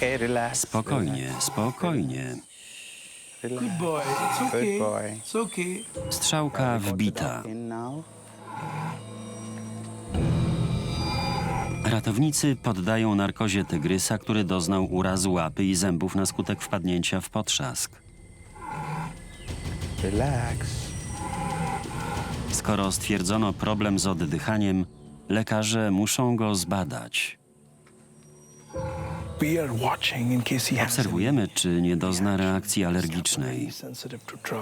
okay, relax. Spokojnie, spokojnie. Good boy. It's okay. Good boy. It's okay. Strzałka wbita. Ratownicy poddają narkozie tygrysa, który doznał urazu łapy i zębów na skutek wpadnięcia w potrzask. Relax. Skoro stwierdzono problem z oddychaniem, lekarze muszą go zbadać. Obserwujemy, czy nie dozna reakcji alergicznej.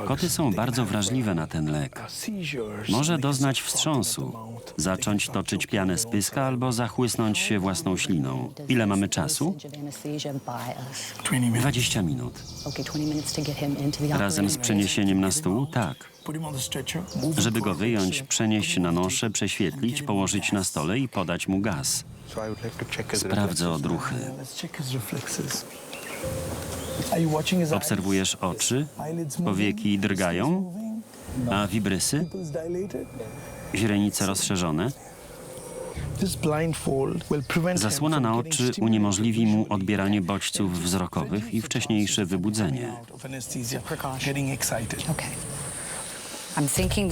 Koty są bardzo wrażliwe na ten lek. Może doznać wstrząsu, zacząć toczyć pianę z pyska albo zachłysnąć się własną śliną. Ile mamy czasu? 20 minutes. 20 minut. Okay, 20 minutes to get him into the Razem z przeniesieniem na stół? Tak. Żeby go wyjąć, przenieść na noszę, prześwietlić, położyć na stole i podać mu gaz. Sprawdzę odruchy. Obserwujesz oczy? Powieki drgają? A wibrysy? Źrenice rozszerzone? Zasłona na oczy uniemożliwi mu odbieranie bodźców wzrokowych i wcześniejsze wybudzenie.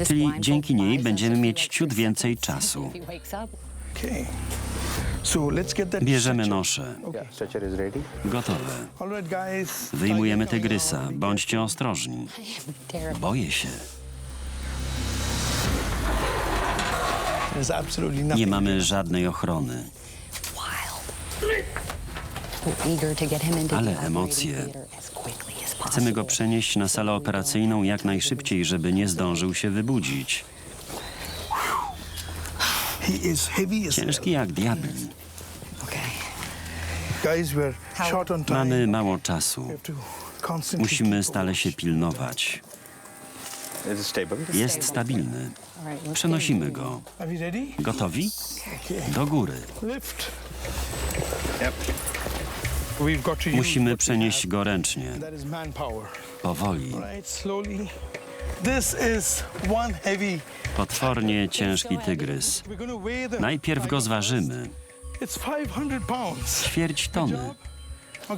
Czyli dzięki niej będziemy mieć ciut więcej czasu. Bierzemy ready. Gotowe. All right, guys. Wyjmujemy tygrysa. out. Bądźcie ostrożni. Boję się. Nie mamy żadnej ochrony. Ale emocje. Chcemy go przenieść na salę operacyjną jak najszybciej, żeby nie zdążył się wybudzić. He is heavy as Ciężki jak diabli. Okay. Guys, we're short on time. Mamy mało czasu. We have to constantly Musimy stale się pilnować. Jest stabilny. Right, let's Przenosimy go. Gotowi? Do góry. Musimy przenieść go ręcznie. Powoli. This is one heavy. Potwornie ciężki tygrys. Najpierw go zważymy. It's 500 pounds. Ćwierć tony.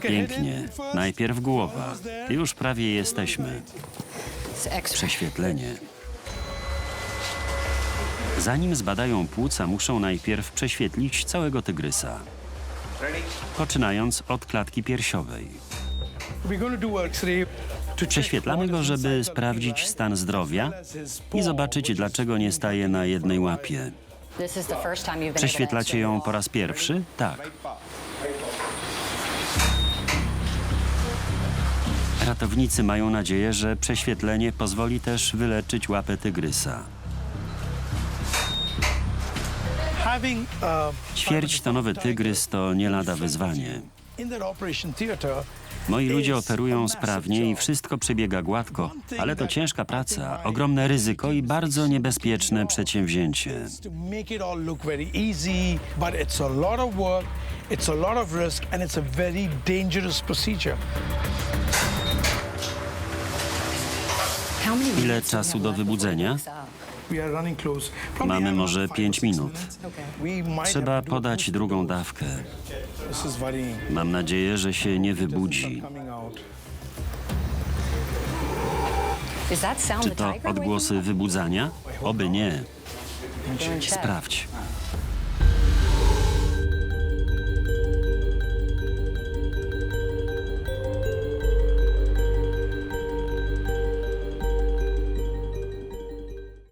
Pięknie. Najpierw głowa. Już prawie jesteśmy. Prześwietlenie. Zanim zbadają płuca, muszą najpierw prześwietlić całego tygrysa. Poczynając od klatki piersiowej. Prześwietlamy go, żeby sprawdzić stan zdrowia i zobaczyć, dlaczego nie staje na jednej łapie. Prześwietlacie ją po raz pierwszy? Tak. Ratownicy mają nadzieję, że prześwietlenie pozwoli też wyleczyć łapę tygrysa. Uh, Ćwierćtonowy tygrys to nie lada wyzwanie. Moi ludzie operują sprawnie i wszystko przebiega gładko, ale to ciężka praca, ogromne ryzyko i bardzo niebezpieczne przedsięwzięcie. Ile czasu do wybudzenia? Wakes up? We are running close. Probably Mamy może about five pięć or six minut. Trzeba podać drugą dawkę. Mam nadzieję, że się nie wybudzi. Czy to odgłosy wybudzania? Oby nie. Sprawdź.